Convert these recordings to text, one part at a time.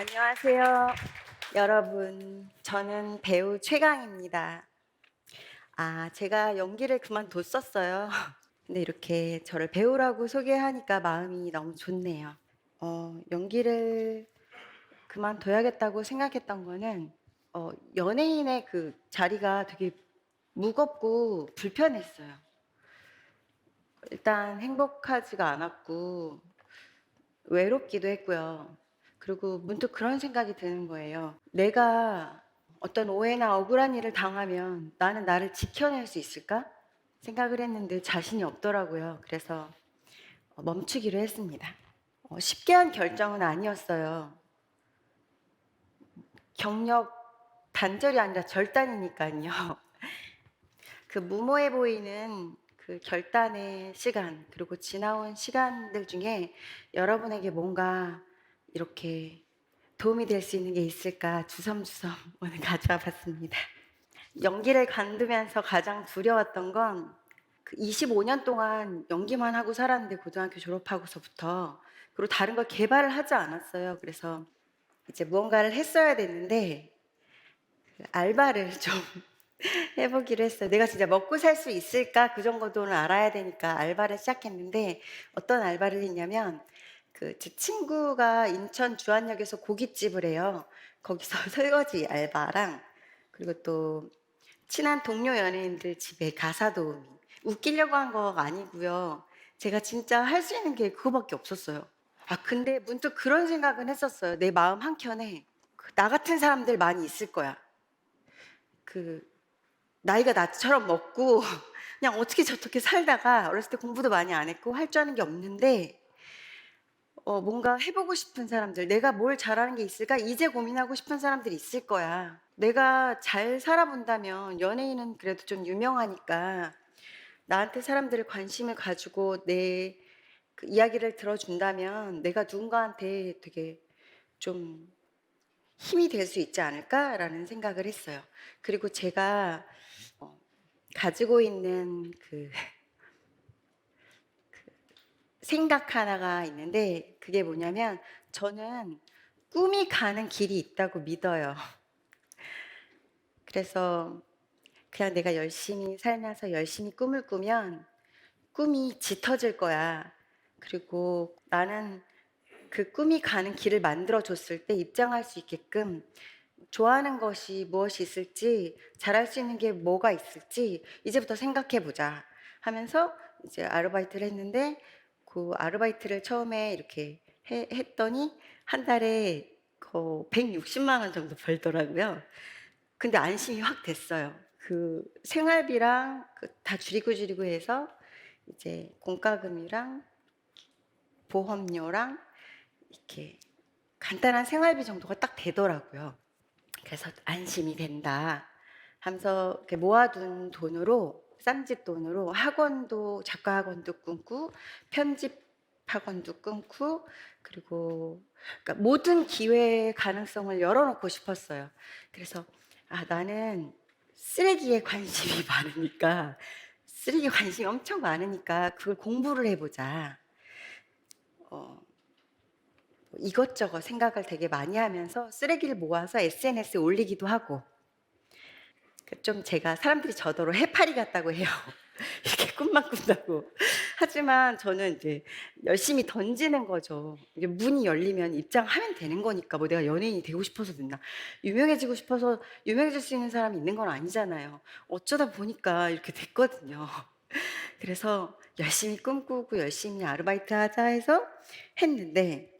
안녕하세요. 여러분, 저는 배우 최강입니다. 아, 제가 연기를 그만뒀었어요. 근데 이렇게 저를 배우라고 소개하니까 마음이 너무 좋네요. 어, 연기를 그만둬야겠다고 생각했던 거는 어, 연예인의 그 자리가 되게 무겁고 불편했어요. 일단 행복하지가 않았고 외롭기도 했고요. 그리고 문득 그런 생각이 드는 거예요. 내가 어떤 오해나 억울한 일을 당하면 나는 나를 지켜낼 수 있을까? 생각을 했는데 자신이 없더라고요. 그래서 어, 멈추기로 했습니다. 어, 쉽게 한 결정은 아니었어요. 경력 단절이 아니라 절단이니까요. 그 무모해 보이는 그 결단의 시간, 그리고 지나온 시간들 중에 여러분에게 뭔가 이렇게 도움이 될 수 있는 게 있을까 주섬주섬 오늘 가져와 봤습니다. 연기를 관두면서 가장 두려웠던 건그 25년 동안 연기만 하고 살았는데 고등학교 졸업하고서부터 그리고 다른 걸 개발을 하지 않았어요. 그래서 이제 무언가를 했어야 됐는데 그 알바를 좀 해보기로 했어요. 내가 진짜 먹고 살 수 있을까 그 정도는 알아야 되니까 알바를 시작했는데 어떤 알바를 했냐면 그 제 친구가 인천 주안역에서 고깃집을 해요. 거기서 설거지 알바랑 그리고 또 친한 동료 연예인들 집에 가사 도우미 웃기려고 한 거 아니고요. 제가 진짜 할 수 있는 게 그거밖에 없었어요. 아 근데 문득 그런 생각은 했었어요. 내 마음 한 켠에 그나 같은 사람들 많이 있을 거야. 그 나이가 나처럼 먹고 그냥 어떻게 저렇게 살다가 어렸을 때 공부도 많이 안 했고 할 줄 아는 게 없는데 어, 뭔가 해보고 싶은 사람들, 내가 뭘 잘하는 게 있을까? 이제 고민하고 싶은 사람들이 있을 거야. 내가 잘 살아본다면 연예인은 그래도 좀 유명하니까 나한테 사람들을 관심을 가지고 내 그 이야기를 들어준다면 내가 누군가한테 되게 좀 힘이 될 수 있지 않을까라는 생각을 했어요. 그리고 제가 어, 가지고 있는 그, 그 생각 하나가 있는데 그게 뭐냐면 저는 꿈이 가는 길이 있다고 믿어요. 그래서 그냥 내가 열심히 살면서 열심히 꿈을 꾸면 꿈이 짙어질 거야. 그리고 나는 그 꿈이 가는 길을 만들어 줬을 때 입장할 수 있게끔 좋아하는 것이 무엇이 있을지 잘할 수 있는 게 뭐가 있을지 이제부터 생각해 보자 하면서 이제 아르바이트를 했는데 그 아르바이트를 처음에 이렇게 해- 했더니 한 달에 그 160만 원 정도 벌더라고요. 근데 안심이 확 됐어요. 그 생활비랑 그 다 줄이고 줄이고 해서 이제 공과금이랑 보험료랑 이렇게 간단한 생활비 정도가 딱 되더라고요. 그래서 안심이 된다 하면서 모아둔 돈으로 쌈짓 돈으로 학원도 작가 학원도 끊고 편집 학원도 끊고 그리고 그러니까 모든 기회의 가능성을 열어놓고 싶었어요. 그래서 아 나는 쓰레기에 관심이 많으니까 쓰레기 관심이 엄청 많으니까 그걸 공부를 해보자. 어, 이것저것 생각을 되게 많이 하면서 쓰레기를 모아서 SNS에 올리기도 하고 그 좀 제가 사람들이 저더러 해파리 같다고 해요. 이렇게 꿈만 꾼다고. 하지만 저는 이제 열심히 던지는 거죠. 이게 문이 열리면 입장하면 되는 거니까 뭐 내가 연예인이 되고 싶어서 됐나. 유명해지고 싶어서 유명해질 수 있는 사람이 있는 건 아니잖아요. 어쩌다 보니까 이렇게 됐거든요. 그래서 열심히 꿈꾸고 열심히 아르바이트 하자 해서 했는데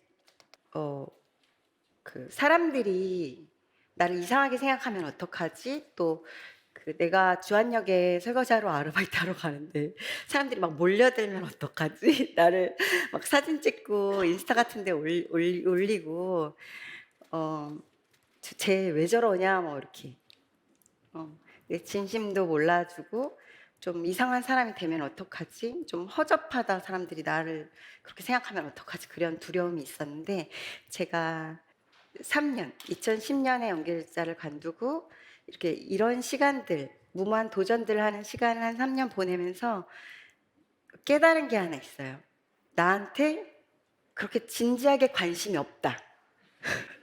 어, 그 사람들이 나를 이상하게 생각하면 어떡하지? 또 그 내가 주안역에 설거지하러 아르바이트하러 가는데 사람들이 막 몰려들면 어떡하지? 나를 막 사진 찍고 인스타 같은 데 올, 올, 올리고 어, 쟤 왜 저러냐 뭐 이렇게 어, 내 진심도 몰라주고 좀 이상한 사람이 되면 어떡하지? 좀 허접하다 사람들이 나를 그렇게 생각하면 어떡하지? 그런 두려움이 있었는데 제가 3년, 2010년에 연결자를 관두고 이렇게 이런 시간들, 무모한 도전들을 하는 시간을 한 3년 보내면서 깨달은 게 하나 있어요. 나한테 그렇게 진지하게 관심이 없다.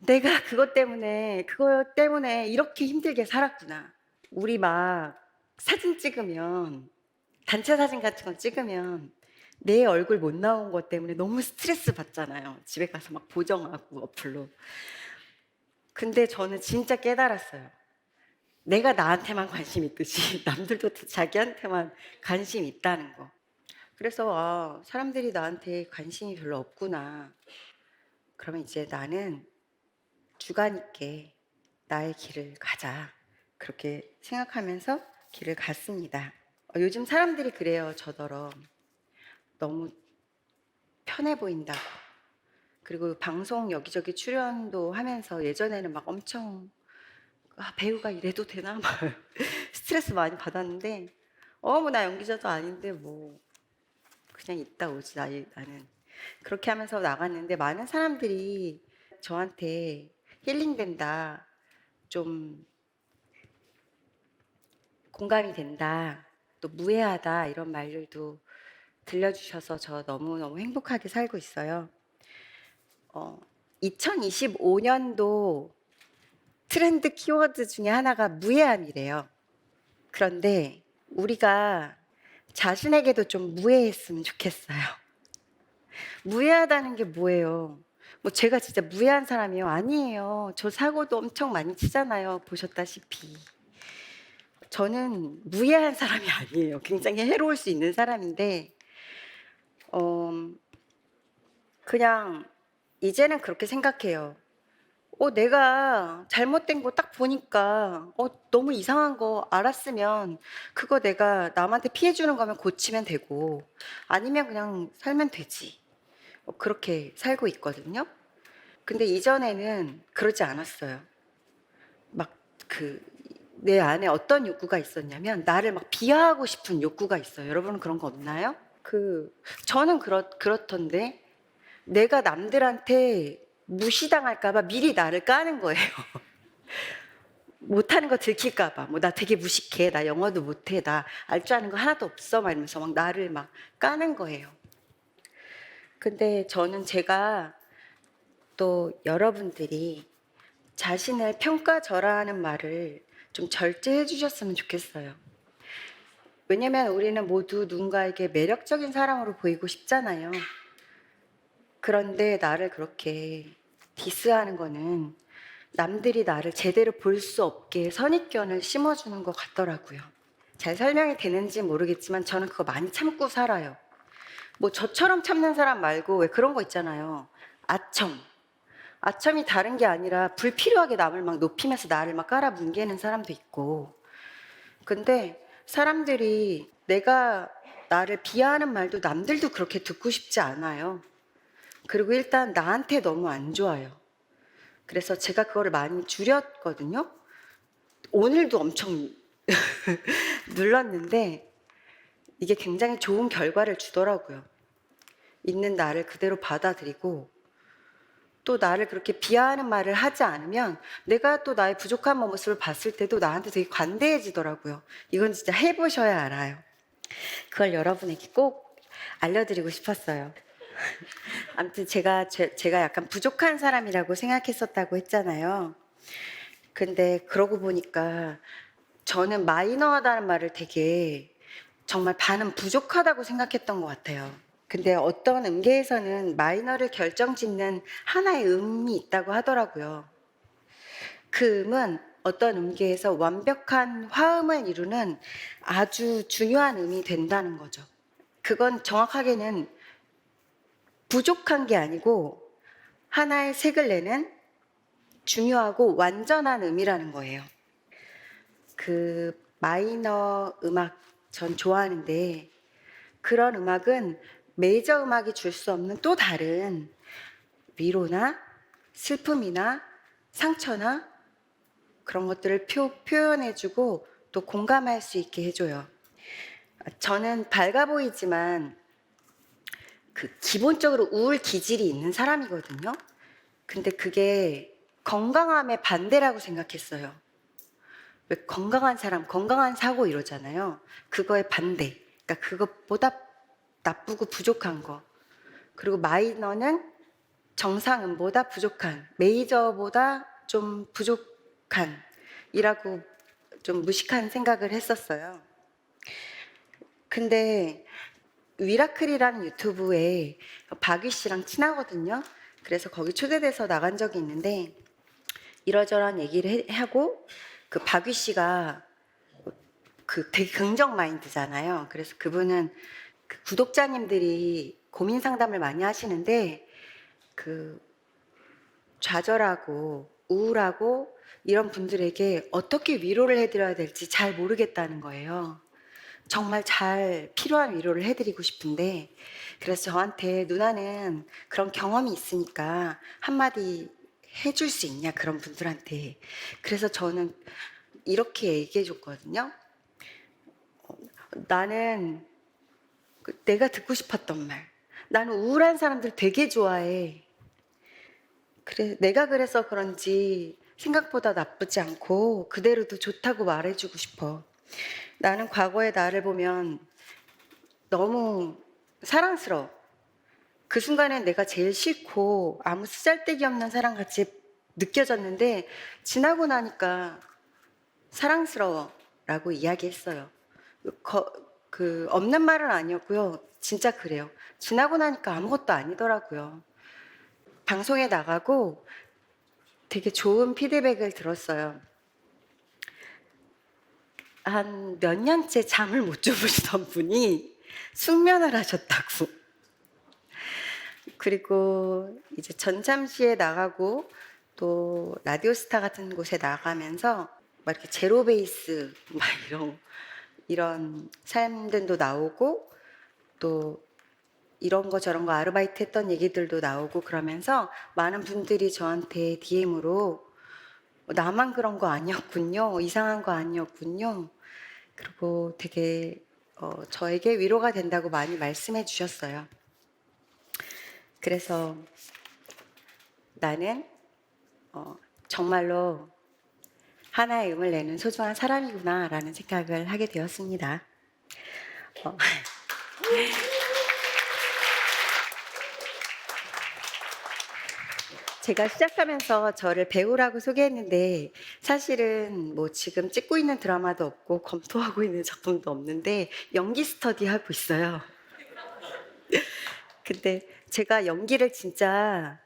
내가 그것 때문에 그것 때문에 이렇게 힘들게 살았구나. 우리 막 사진 찍으면 단체 사진 같은 거 찍으면 내 얼굴 못 나온 것 때문에 너무 스트레스 받잖아요. 집에 가서 막 보정하고 어플로. 근데 저는 진짜 깨달았어요. 내가 나한테만 관심 있듯이 남들도 다 자기한테만 관심 있다는 거. 그래서 아, 사람들이 나한테 관심이 별로 없구나. 그러면 이제 나는 주관 있게 나의 길을 가자. 그렇게 생각하면서 길을 갔습니다. 어, 요즘 사람들이 그래요, 저더러. 너무 편해 보인다고. 그리고 방송 여기저기 출연도 하면서 예전에는 막 엄청 아, 배우가 이래도 되나? 막 스트레스 많이 받았는데, 어, 뭐나 연기자도 아닌데 뭐 그냥 있다 오지 나, 나는. 그렇게 하면서 나갔는데 많은 사람들이 저한테 힐링된다, 좀 공감이 된다, 또 무해하다 이런 말들도 들려주셔서 저 너무너무 행복하게 살고 있어요. 어, 2025년도 트렌드 키워드 중에 하나가 무해함이래요. 그런데 우리가 자신에게도 좀 무해했으면 좋겠어요. 무해하다는 게 뭐예요? 뭐 제가 진짜 무해한 사람이요? 아니에요. 저 사고도 엄청 많이 치잖아요. 보셨다시피. 저는 무해한 사람이 아니에요. 굉장히 해로울 수 있는 사람인데, 어, 그냥 이제는 그렇게 생각해요. 어, 내가 잘못된 거 딱 보니까, 어, 너무 이상한 거 알았으면, 그거 내가 남한테 피해 주는 거면 고치면 되고, 아니면 그냥 살면 되지. 어, 그렇게 살고 있거든요. 근데 이전에는 그러지 않았어요. 막 그, 내 안에 어떤 욕구가 있었냐면, 나를 막 비하하고 싶은 욕구가 있어요. 여러분은 그런 거 없나요? 그, 저는 그렇, 그렇던데, 내가 남들한테 무시당할까봐 미리 나를 까는 거예요. 못하는 거 들킬까봐. 뭐, 나 되게 무식해. 나 영어도 못해. 나 알 줄 아는 거 하나도 없어. 막 이러면서 막 나를 막 까는 거예요. 근데 저는 제가 또 여러분들이 자신을 평가절하하는 말을 좀 절제해 주셨으면 좋겠어요. 왜냐면 우리는 모두 누군가에게 매력적인 사람으로 보이고 싶잖아요. 그런데 나를 그렇게 디스하는 거는 남들이 나를 제대로 볼 수 없게 선입견을 심어주는 것 같더라고요. 잘 설명이 되는지 모르겠지만 저는 그거 많이 참고 살아요. 뭐 저처럼 참는 사람 말고 왜 그런 거 있잖아요. 아첨. 아첨이 다른 게 아니라 불필요하게 남을 막 높이면서 나를 막 깔아 뭉개는 사람도 있고. 근데 사람들이 내가 나를 비하하는 말도 남들도 그렇게 듣고 싶지 않아요. 그리고 일단 나한테 너무 안 좋아요. 그래서 제가 그거를 많이 줄였거든요. 오늘도 엄청 눌렀는데 이게 굉장히 좋은 결과를 주더라고요. 있는 나를 그대로 받아들이고 또 나를 그렇게 비하하는 말을 하지 않으면 내가 또 나의 부족한 모습을 봤을 때도 나한테 되게 관대해지더라고요. 이건 진짜 해보셔야 알아요. 그걸 여러분에게 꼭 알려드리고 싶었어요. 아무튼 제가 제, 제가 약간 부족한 사람이라고 생각했었다고 했잖아요. 근데 그러고 보니까 저는 마이너하다는 말을 되게 정말 반은 부족하다고 생각했던 것 같아요. 근데 어떤 음계에서는 마이너를 결정짓는 하나의 음이 있다고 하더라고요. 그 음은 어떤 음계에서 완벽한 화음을 이루는 아주 중요한 음이 된다는 거죠. 그건 정확하게는 부족한 게 아니고 하나의 색을 내는 중요하고 완전한 음이라는 거예요. 그 마이너 음악 전 좋아하는데 그런 음악은 메이저 음악이 줄 수 없는 또 다른 위로나 슬픔이나 상처나 그런 것들을 표, 표현해주고 또 공감할 수 있게 해줘요. 저는 밝아 보이지만 그 기본적으로 우울 기질이 있는 사람이거든요. 근데 그게 건강함의 반대라고 생각했어요. 왜 건강한 사람, 건강한 사고 이러잖아요. 그거의 반대. 그러니까 그것보다 나쁘고 부족한 거. 그리고 마이너는 정상음보다 부족한 메이저보다 좀 부족한 이라고 좀 무식한 생각을 했었어요. 근데 위라클이라는 유튜브에 박위 씨랑 친하거든요. 그래서 거기 초대돼서 나간 적이 있는데 이러저러한 얘기를 해- 하고 그 박위 씨가 그 되게 긍정 마인드잖아요. 그래서 그분은 그 구독자님들이 고민 상담을 많이 하시는데 그 좌절하고 우울하고 이런 분들에게 어떻게 위로를 해드려야 될지 잘 모르겠다는 거예요. 정말 잘 필요한 위로를 해드리고 싶은데 그래서 저한테 누나는 그런 경험이 있으니까 한마디 해줄 수 있냐 그런 분들한테 그래서 저는 이렇게 얘기해 줬거든요. 어, 나는 그 내가 듣고 싶었던 말. 나는 우울한 사람들 되게 좋아해. 그래, 내가 그래서 그런지 생각보다 나쁘지 않고 그대로도 좋다고 말해주고 싶어. 나는 과거의 나를 보면 너무 사랑스러워. 그 순간엔 내가 제일 싫고 아무 쓰잘데기 없는 사람 같이 느껴졌는데 지나고 나니까 사랑스러워 라고 이야기했어요. 거- 그 없는 말은 아니었고요. 진짜 그래요. 지나고 나니까 아무것도 아니더라고요. 방송에 나가고 되게 좋은 피드백을 들었어요. 한 몇 년째 잠을 못 주무시던 분이 숙면을 하셨다고. 그리고 이제 전참시에 나가고 또 라디오스타 같은 곳에 나가면서 막 이렇게 제로 베이스 막 이런 이런 사람들도 나오고 또 이런 거 저런 거 아르바이트 했던 얘기들도 나오고 그러면서 많은 분들이 저한테 DM으로 나만 그런 거 아니었군요. 이상한 거 아니었군요. 그리고 되게 어, 저에게 위로가 된다고 많이 말씀해 주셨어요. 그래서 나는 어, 정말로 하나의 음을 내는 소중한 사람이구나라는 생각을 하게 되었습니다. 어, 제가 시작하면서 저를 배우라고 소개했는데 사실은 뭐 지금 찍고 있는 드라마도 없고 검토하고 있는 작품도 없는데 연기 스터디 하고 있어요. 근데 제가 연기를 진짜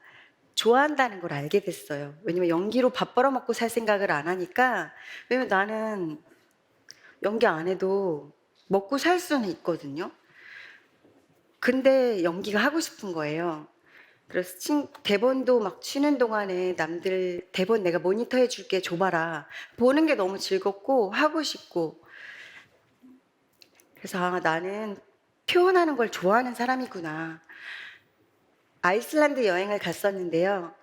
좋아한다는 걸 알게 됐어요. 왜냐면 연기로 밥 벌어먹고 살 생각을 안 하니까 왜냐면 나는 연기 안 해도 먹고 살 수는 있거든요. 근데 연기가 하고 싶은 거예요. 그래서 친- 대본도 막 치는 동안에 남들 대본 내가 모니터 해줄게 줘봐라. 보는 게 너무 즐겁고 하고 싶고. 그래서 아, 나는 표현하는 걸 좋아하는 사람이구나. 아이슬란드 여행을 갔었는데요.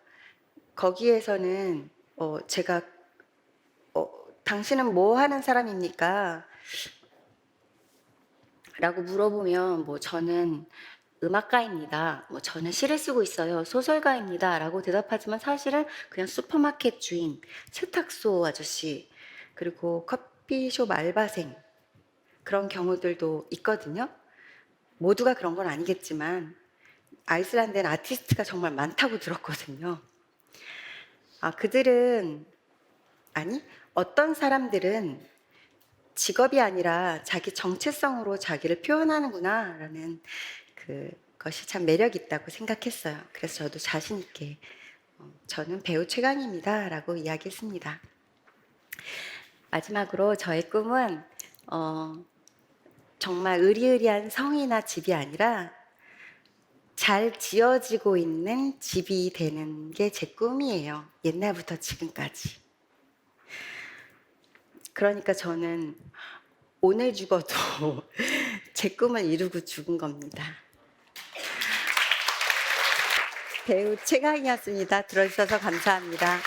거기에서는 어, 제가 어, 당신은 뭐 하는 사람입니까? 라고 물어보면 뭐 저는 음악가입니다. 뭐 저는 시를 쓰고 있어요. 소설가입니다. 라고 대답하지만 사실은 그냥 슈퍼마켓 주인, 세탁소 아저씨, 그리고 커피숍 알바생 그런 경우들도 있거든요. 모두가 그런 건 아니겠지만 아이슬란드엔 아티스트가 정말 많다고 들었거든요. 아, 그들은 아니 어떤 사람들은 직업이 아니라 자기 정체성으로 자기를 표현하는구나라는 그것이 참 매력 있다고 생각했어요. 그래서 저도 자신 있게 어, 저는 배우 최강입니다 라고 이야기했습니다. 마지막으로 저의 꿈은 어, 정말 의리의리한 성이나 집이 아니라 잘 지어지고 있는 집이 되는 게 제 꿈이에요. 옛날부터 지금까지. 그러니까 저는 오늘 죽어도 제 꿈을 이루고 죽은 겁니다. 배우 최강이었습니다. 들어주셔서 감사합니다.